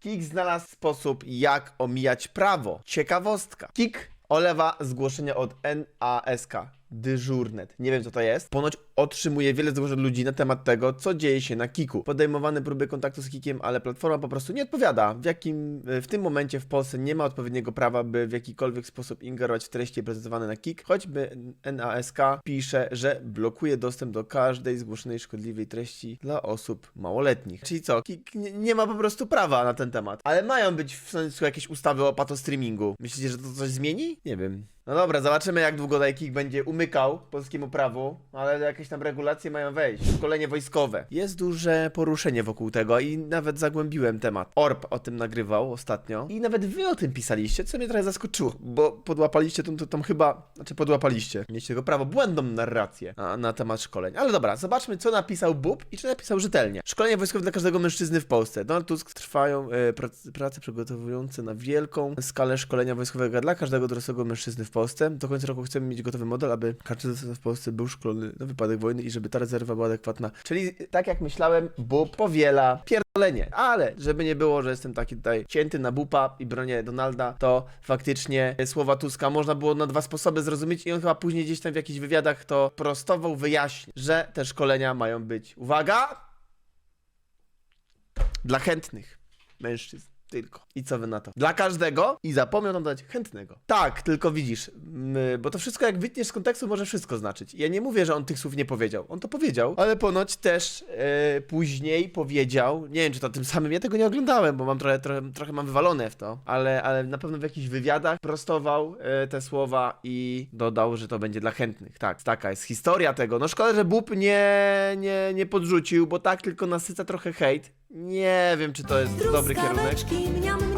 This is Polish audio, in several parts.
Kik znalazł sposób, jak omijać prawo. Ciekawostka. Kik olewa zgłoszenia od NASK. Dyżurnet. Nie wiem co to jest. Ponoć otrzymuje wiele zgłoszeń ludzi na temat tego, co dzieje się na Kiku. Podejmowane próby kontaktu z Kikiem, ale platforma po prostu nie odpowiada. W jakim w tym momencie w Polsce nie ma odpowiedniego prawa, by w jakikolwiek sposób ingerować w treści prezentowane na Kik, choćby NASK pisze, że blokuje dostęp do każdej zgłoszonej szkodliwej treści dla osób małoletnich. Czyli co? Kik nie, ma po prostu prawa na ten temat. Ale mają być w sensu jakieś ustawy o patostreamingu. Myślicie, że to coś zmieni? Nie wiem. No dobra, zobaczymy jak długo Dajkik będzie umykał polskiemu prawu, ale jakieś tam regulacje mają wejść. Szkolenie wojskowe. Jest duże poruszenie wokół tego i nawet zagłębiłem temat. Orb o tym nagrywał ostatnio i nawet wy o tym pisaliście, co mnie trochę zaskoczyło, bo podłapaliście tą, tą, tą chyba, znaczy podłapaliście, mieliście tego prawo, błędną narrację na, na temat szkoleń. Ale dobra, zobaczmy co napisał Bób i czy napisał rzetelnie. Szkolenie wojskowe dla każdego mężczyzny w Polsce. Donald Tusk trwają e, prac, prace przygotowujące na wielką skalę szkolenia wojskowego dla każdego dorosłego mężczyzny w Polsce. Do końca roku chcemy mieć gotowy model, aby każdy dorosły w Polsce był szkolony na wypadek wojny i żeby ta rezerwa była adekwatna. Czyli tak jak myślałem, Bób powiela pierdolenie. Ale żeby nie było, że jestem taki tutaj cięty na Bupa i bronię Donalda, to faktycznie słowa Tuska można było na dwa sposoby zrozumieć i on chyba później gdzieś tam w jakichś wywiadach to prostował, wyjaśnił, że te szkolenia mają być, uwaga, dla chętnych mężczyzn. Tylko. I co wy na to? Dla każdego i zapomniał nam dać chętnego. Tak, tylko widzisz, mm, bo to wszystko jak wytniesz z kontekstu może wszystko znaczyć. Ja nie mówię, że on tych słów nie powiedział. On to powiedział, ale ponoć też e, później powiedział, nie wiem czy to tym samym, ja tego nie oglądałem, bo mam trochę, trochę, trochę mam wywalone w to, ale, ale na pewno w jakichś wywiadach prostował e, te słowa i dodał, że to będzie dla chętnych. Tak, taka jest historia tego. No szkoda, że Bób nie, nie, nie podrzucił, bo tak tylko nasyca trochę hejt. Nie wiem, czy to jest dobry kierunek.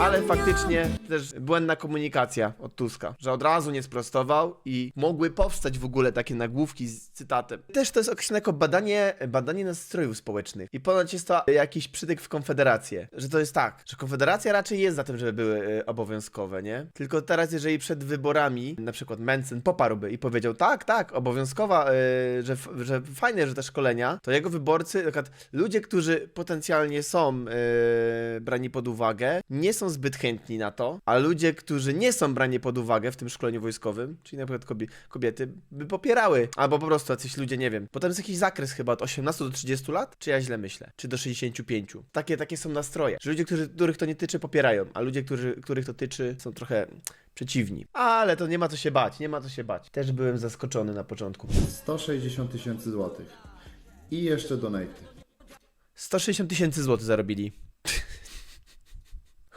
Ale faktycznie też błędna komunikacja od Tuska, że od razu nie sprostował i mogły powstać w ogóle takie nagłówki z cytatem. Też to jest określone jako badanie, badanie nastrojów społecznych i ponoć jest to jakiś przytyk w Konfederację, że to jest tak, że Konfederacja raczej jest za tym, żeby były y, obowiązkowe, nie? Tylko teraz, jeżeli przed wyborami na przykład Mencen poparłby i powiedział tak, tak, obowiązkowa, y, że, że fajne, że te szkolenia, to jego wyborcy, na przykład ludzie, którzy potencjalnie są y, brani pod uwagę, nie są zbyt chętni na to, a ludzie, którzy nie są brani pod uwagę w tym szkoleniu wojskowym, czyli na przykład kobie, kobiety, by popierały. Albo po prostu jacyś ludzie, nie wiem. Potem jest jakiś zakres chyba od 18 do 30 lat? Czy ja źle myślę? Czy do 65? Takie, takie są nastroje. Że ludzie, którzy, których to nie tyczy, popierają, a ludzie, którzy, których to tyczy, są trochę przeciwni. Ale to nie ma co się bać, nie ma co się bać. Też byłem zaskoczony na początku. 160 tysięcy złotych. I jeszcze donaty. 160 tysięcy złotych zarobili.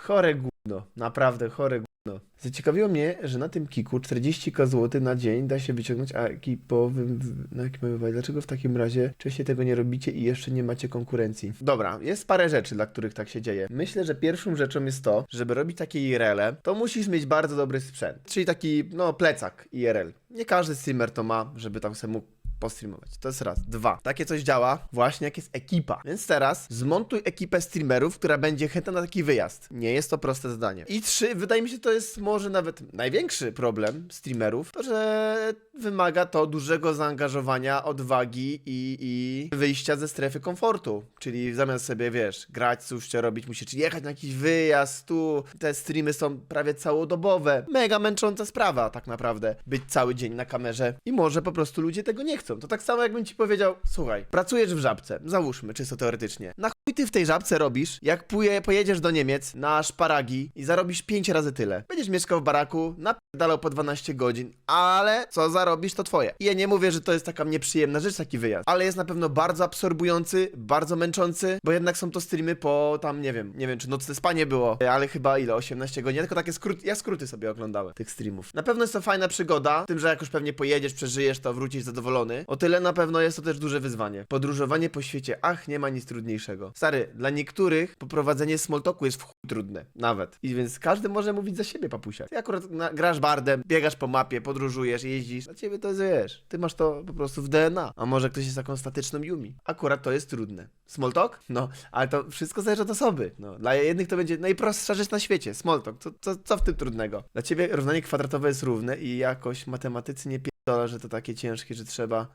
Chore gówno, naprawdę chore gówno. Zaciekawiło mnie, że na tym kiku 40k zł na dzień da się wyciągnąć, a ekipowym na ekipowym. Dlaczego w takim razie wcześniej tego nie robicie i jeszcze nie macie konkurencji? Dobra, jest parę rzeczy, dla których tak się dzieje. Myślę, że pierwszą rzeczą jest to, żeby robić takie IRL-e, to musisz mieć bardzo dobry sprzęt. Czyli taki, no, plecak IRL. Nie każdy streamer to ma, żeby tam sobie mógł postreamować. To jest raz. Dwa. Takie coś działa właśnie jak jest ekipa. Więc teraz zmontuj ekipę streamerów, która będzie chętna na taki wyjazd. Nie jest to proste zadanie. I trzy, wydaje mi się, to jest może nawet największy problem streamerów, to że wymaga to dużego zaangażowania, odwagi i, i wyjścia ze strefy komfortu. Czyli zamiast sobie, wiesz, grać, coś robić, musisz jechać na jakiś wyjazd, tu te streamy są prawie całodobowe. Mega męcząca sprawa tak naprawdę. Być cały dzień na kamerze i może po prostu ludzie tego nie chcą. To tak samo jakbym ci powiedział, słuchaj, pracujesz w żabce, załóżmy, czysto teoretycznie. Na chuj ty w tej żabce robisz, jak pojedziesz do Niemiec na szparagi i zarobisz 5 razy tyle. Będziesz mieszkał w baraku, napierdalał po 12 godzin, ale co zarobisz, to twoje. I ja nie mówię, że to jest taka nieprzyjemna rzecz, taki wyjazd, ale jest na pewno bardzo absorbujący, bardzo męczący, bo jednak są to streamy po tam, nie wiem, nie wiem, czy nocne spanie było, ale chyba ile, 18 godzin, ja tylko takie skróty, ja skróty sobie oglądałem tych streamów. Na pewno jest to fajna przygoda, tym, że jak już pewnie pojedziesz, przeżyjesz, to wrócisz zadowolony. O tyle na pewno jest to też duże wyzwanie. Podróżowanie po świecie, ach, nie ma nic trudniejszego. Stary, dla niektórych poprowadzenie smalltalku jest w chuj trudne, nawet. I więc każdy może mówić za siebie, papusia. Ty akurat na, grasz bardem, biegasz po mapie, podróżujesz, jeździsz. Dla ciebie to wiesz, ty masz to po prostu w DNA. A może ktoś jest taką statyczną Yumi. Akurat to jest trudne. Smalltalk? No, ale to wszystko zależy od osoby. No, dla jednych to będzie najprostsza rzecz na świecie. Smalltalk. Co, co, co w tym trudnego? Dla ciebie równanie kwadratowe jest równe i jakoś matematycy nie pierdolą, że to takie ciężkie, że trzeba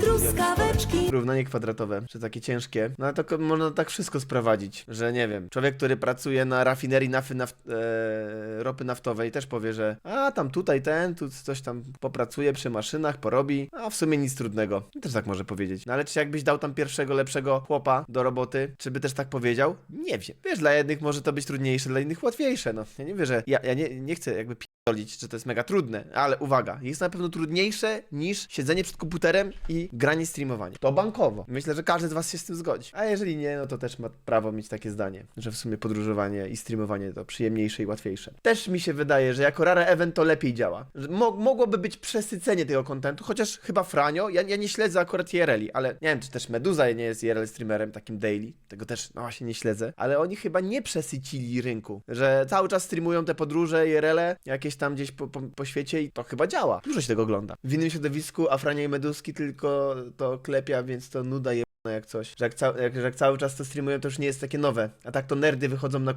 Truskaweczki. Równanie kwadratowe, czy takie ciężkie. No ale to ko- można tak wszystko sprowadzić, że nie wiem, człowiek, który pracuje na rafinerii nafy naft e, ropy naftowej też powie, że a tam tutaj ten, tu coś tam popracuje przy maszynach, porobi, a w sumie nic trudnego. Też tak może powiedzieć. No ale czy jakbyś dał tam pierwszego, lepszego chłopa do roboty, czy by też tak powiedział? Nie wiem. Wiesz, dla jednych może to być trudniejsze, dla innych łatwiejsze, no. Ja nie wiem, że ja, ja nie, nie chcę jakby pierdolić, że to jest mega trudne, ale uwaga, jest na pewno trudniejsze niż siedzenie przed komputerem i granie streamowanie. To bankowo. Myślę, że każdy z was się z tym zgodzi. A jeżeli nie, no to też ma prawo mieć takie zdanie, że w sumie podróżowanie i streamowanie to przyjemniejsze i łatwiejsze. Też mi się wydaje, że jako rare event to lepiej działa. Mogłoby być przesycenie tego kontentu, chociaż chyba Franio, ja, ja nie śledzę akurat IRL-i, ale nie wiem, czy też Meduza nie jest IRL streamerem takim daily, tego też no właśnie nie śledzę, ale oni chyba nie przesycili rynku, że cały czas streamują te podróże IRL-e, jakieś tam gdzieś po, po, po świecie i to chyba działa. Dużo się tego ogląda. W innym środowisku, a Frania i Meduski tylko to klepia, więc to nuda je jak coś. Że jak, ca- jak, że jak cały czas to streamują, to już nie jest takie nowe. A tak to nerdy wychodzą na,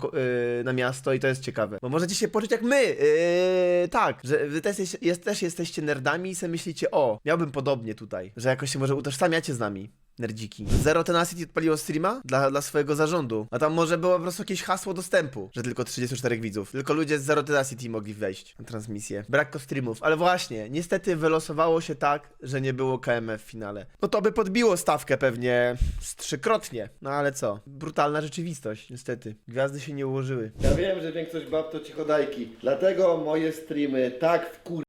yy, na miasto i to jest ciekawe. Bo możecie się poczuć jak my. Yy, tak, że wy też, jest, jest, też jesteście nerdami i sobie myślicie, o, miałbym podobnie tutaj. Że jakoś się może utożsamiacie z nami. Nerdziki. Zero Tenacity odpaliło streama dla, dla swojego zarządu. A tam może było po prostu jakieś hasło dostępu, że tylko 34 widzów. Tylko ludzie z Zero Tenacity mogli wejść na transmisję. Brak streamów. Ale właśnie, niestety wylosowało się tak, że nie było KMF w finale. No to by podbiło stawkę pewnie z trzykrotnie. No ale co? Brutalna rzeczywistość, niestety. Gwiazdy się nie ułożyły. Ja wiem, że większość bab to cichodajki. Dlatego moje streamy tak wkur...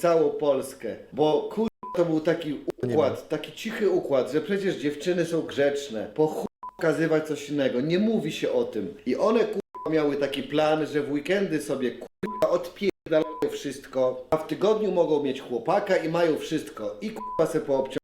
całą Polskę. Bo kur... to był taki układ, taki cichy układ, że przecież dziewczyny są grzeczne. Po chuj pokazywać coś innego. Nie mówi się o tym. I one kur... miały taki plan, że w weekendy sobie kur... odpierdalają wszystko, a w tygodniu mogą mieć chłopaka i mają wszystko. I kur... se poobciągają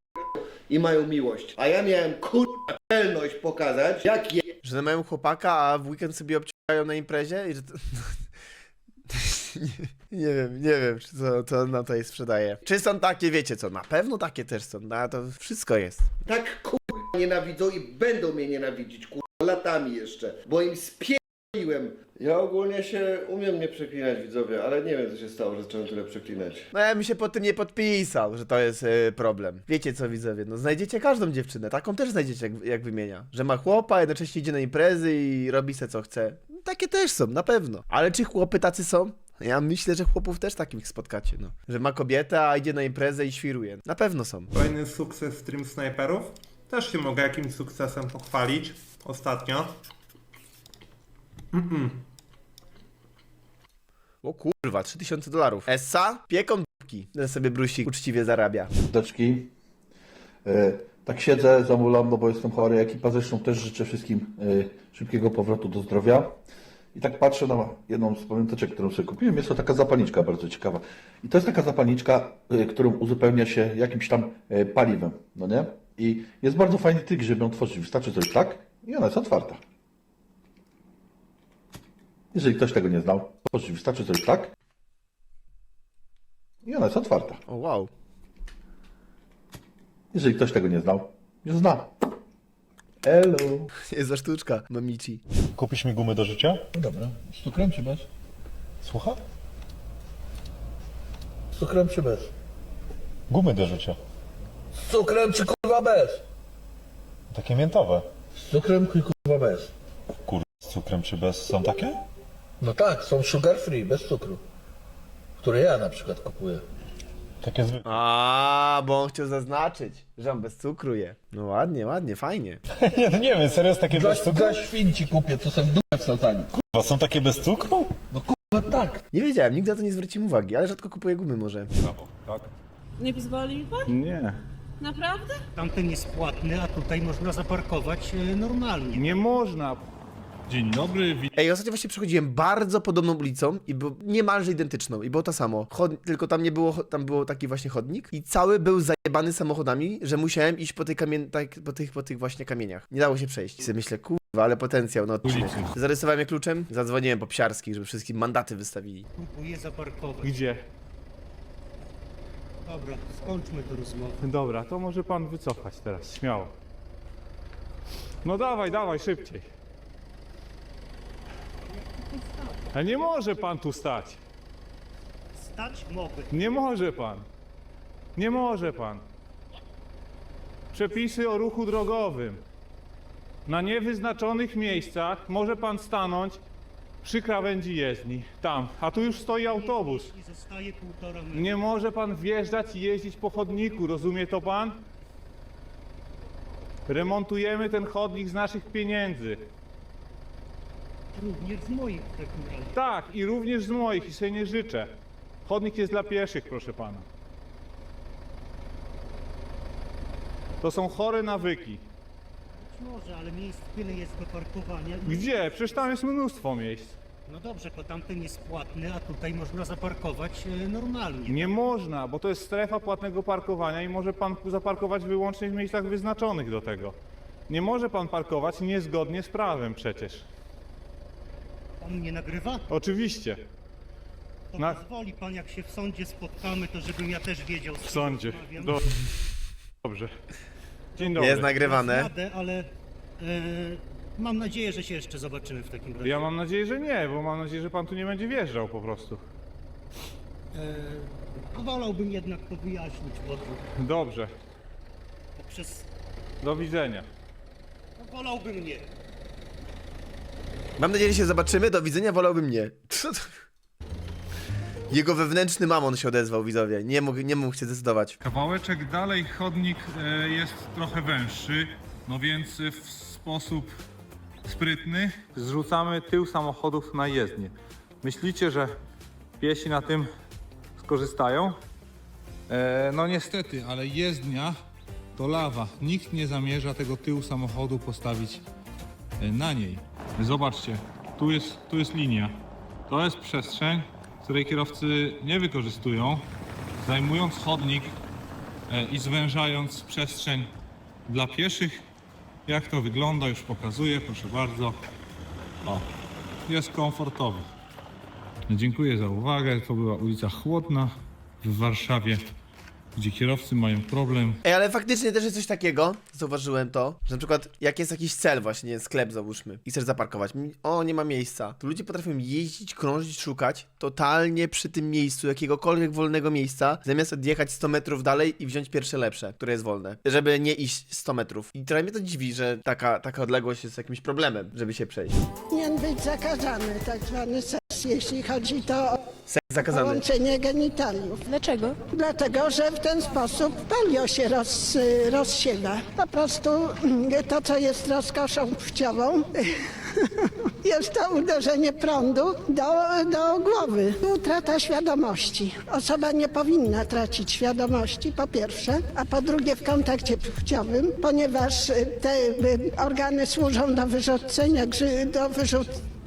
i mają miłość. A ja miałem kur... celność pokazać, jak je... Że mają chłopaka, a w weekend sobie obciągają na imprezie i że to... nie, nie wiem, nie wiem, czy to, to na to jej sprzedaje. Czy są takie, wiecie co, na pewno takie też są, no to wszystko jest. tak kurwa nienawidzą i będą mnie nienawidzić kurwa latami jeszcze, bo im spierdoliłem. Ja ogólnie się umiem nie przeklinać widzowie, ale nie wiem co się stało, że zacząłem tyle przeklinać. No ja bym się po tym nie podpisał, że to jest y, problem. Wiecie co widzowie, no znajdziecie każdą dziewczynę, taką też znajdziecie jak, jak wymienia. Że ma chłopa, jednocześnie idzie na imprezy i robi se co chce. Takie też są, na pewno. Ale czy chłopy tacy są? Ja myślę, że chłopów też takich spotkacie, no. Że ma kobietę, a idzie na imprezę i świruje. Na pewno są. Kolejny sukces Stream Sniperów. Też się mogę jakimś sukcesem pochwalić ostatnio. O kurwa, 3000 dolarów. Essa? Pieką dupki. Ten sobie brusik uczciwie zarabia. Deczki. E, Tak siedzę, zamulam, no bo jestem chory. Ekipa zresztą też życzę wszystkim e, szybkiego powrotu do zdrowia. I tak patrzę na jedną z pamiąteczek, którą sobie kupiłem. Jest to taka zapalniczka bardzo ciekawa. I to jest taka zapalniczka, e, którą uzupełnia się jakimś tam e, paliwem, no nie? I jest bardzo fajny trik, żeby ją otworzyć. Wystarczy zrobić tak i ona jest otwarta. Jeżeli ktoś tego nie znał, otworzyć wystarczy zrobić tak i ona jest otwarta. O wow. Jeżeli ktoś tego nie znał, nie zna. Hello. Jest za sztuczka, mamici. Kupisz mi gumy do życia? No dobra, z cukrem czy bez? Słucham? Z cukrem czy bez? Gumy do życia. Z cukrem czy kurwa bez? Takie miętowe. Z cukrem czy kurwa bez? Kur... z cukrem czy bez? Są takie? No tak, są sugar free, bez cukru. Które ja na przykład kupuję. Takie zwykłe. A, bo on chciał zaznaczyć, że on bez cukru je. No ładnie, ładnie, fajnie. nie, no nie wiem, serio jest takie bez cukru? Dla świn ci kupię, to są w dupę wsadzani. A są takie bez cukru? No tak. Nie wiedziałem, nigdy na to nie zwróciłem uwagi, ale rzadko kupuję gumy może. Nie pozwoli mi pan? Nie. Naprawdę? Tamten jest płatny, a tutaj można zaparkować e, normalnie. Nie można. Dzień dobry, Ej, ostatnio właśnie przechodziłem bardzo podobną ulicą i był niemalże identyczną i było to samo. Chod... Tylko tam nie było, tam było taki właśnie chodnik i cały był zajebany samochodami, że musiałem iść po, tej kamien... tak, po, tych, po tych właśnie kamieniach. Nie dało się przejść. I sobie myślę, kurwa, ale potencjał na odcinek. Zarysowałem je kluczem, zadzwoniłem po psiarskich, żeby wszystkim mandaty wystawili. Próbuję zaparkować. Gdzie? Dobra, skończmy tę rozmowę. Dobra, to może pan wycofać teraz, śmiało. No dawaj, dawaj, szybciej. A nie może pan tu stać. Stać mogę. Nie może pan. Nie może pan. przepisy o ruchu drogowym. Na niewyznaczonych miejscach może pan stanąć przy krawędzi jezdni. Tam. A tu już stoi autobus. I zostaje półtora metra. Nie może pan wjeżdżać i jeździć po chodniku, rozumie to pan? Remontujemy ten chodnik z naszych pieniędzy. Również z moich w takim razie. Tak, i również z moich, i sobie nie życzę. Chodnik jest dla pieszych, proszę pana. To są chore nawyki. Być może, ale miejsc tyle jest do parkowania. Gdzie? Przecież tam jest mnóstwo miejsc. No dobrze, to tamten jest płatny, a tutaj można zaparkować e, normalnie. Nie można, bo to jest strefa płatnego parkowania i może pan zaparkować wyłącznie w miejscach wyznaczonych do tego. Nie może pan parkować niezgodnie z prawem przecież. Pan mnie nagrywa? Oczywiście. To Na- pozwoli pan, jak się w sądzie spotkamy, to żebym ja też wiedział. z W kim sądzie. rozmawiam. Do... Dobrze. Dzień dobry. Jest nagrywane. Jadę, ale e, mam nadzieję, że się jeszcze zobaczymy w takim razie. Ja mam nadzieję, że nie, bo mam nadzieję, że pan tu nie będzie wjeżdżał po prostu. E, wolałbym jednak to wyjaśnić, bo Dobrze. poprzez... Do widzenia. No, wolałbym nie. Mam nadzieję, że się zobaczymy. Do widzenia, wolałbym nie. Co to? Jego wewnętrzny mamon się odezwał, widzowie. Nie mógł, nie mógł się zdecydować. Kawałeczek dalej chodnik e, jest trochę węższy, no więc e, w sposób sprytny Zrzucamy tył samochodów na jezdnię. Myślicie, że piesi na tym skorzystają? E, no niestety, ale jezdnia to lawa. Nikt nie zamierza tego tyłu samochodu postawić e, na niej. Zobaczcie, tu jest, tu jest linia. To jest przestrzeń, której kierowcy nie wykorzystują, zajmując chodnik e, i zwężając przestrzeń dla pieszych. Jak to wygląda, już pokazuję, proszę bardzo. O, jest komfortowo. Dziękuję za uwagę. To była ulica Chłodna w Warszawie, gdzie kierowcy mają problem Ej, ale faktycznie też jest coś takiego, zauważyłem to, że na przykład jak jest jakiś cel właśnie, sklep załóżmy i chcesz zaparkować, o nie ma miejsca, to ludzie potrafią jeździć, krążyć, szukać totalnie przy tym miejscu jakiegokolwiek wolnego miejsca, zamiast odjechać 100 metrów dalej i wziąć pierwsze lepsze, które jest wolne, żeby nie iść 100 metrów. I trochę mnie to dziwi, że taka, taka odległość jest jakimś problemem, żeby się przejść. powinien być zakazany tak zwany seks, jeśli chodzi to o zakazany. połączenie genitaliów. Dlaczego? Dlatego, że w ten sposób polio się roz, rozsiewa. Po prostu mm, to, co jest rozkoszą płciową, jest to uderzenie prądu do, do głowy. Utrata świadomości. Osoba nie powinna tracić świadomości, po pierwsze, a po drugie w kontakcie płciowym, ponieważ te y, organy służą do wyrzucenia, do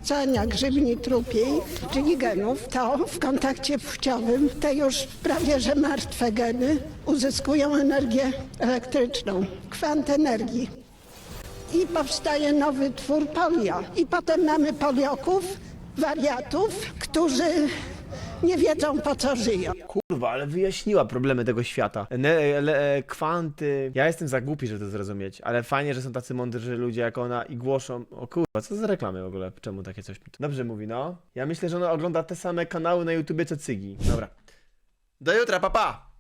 wyrzucania grzybni trupiej, czyli genów, to w kontakcie płciowym te już prawie że martwe geny uzyskują energię elektryczną, kwant energii i powstaje nowy twór polio. I potem mamy polioków, wariatów, którzy nie wiedzą po co żyją. Kurwa, ale wyjaśniła problemy tego świata. Ne, le, kwanty. Ja jestem za głupi, żeby to zrozumieć, ale fajnie, że są tacy mądrzy ludzie jak ona i głoszą. O kurwa, co za reklamy w ogóle? Czemu takie coś? Dobrze mówi, no. Ja myślę, że ona ogląda te same kanały na YouTubie co Cygi. Dobra. Do jutra, papa! Pa.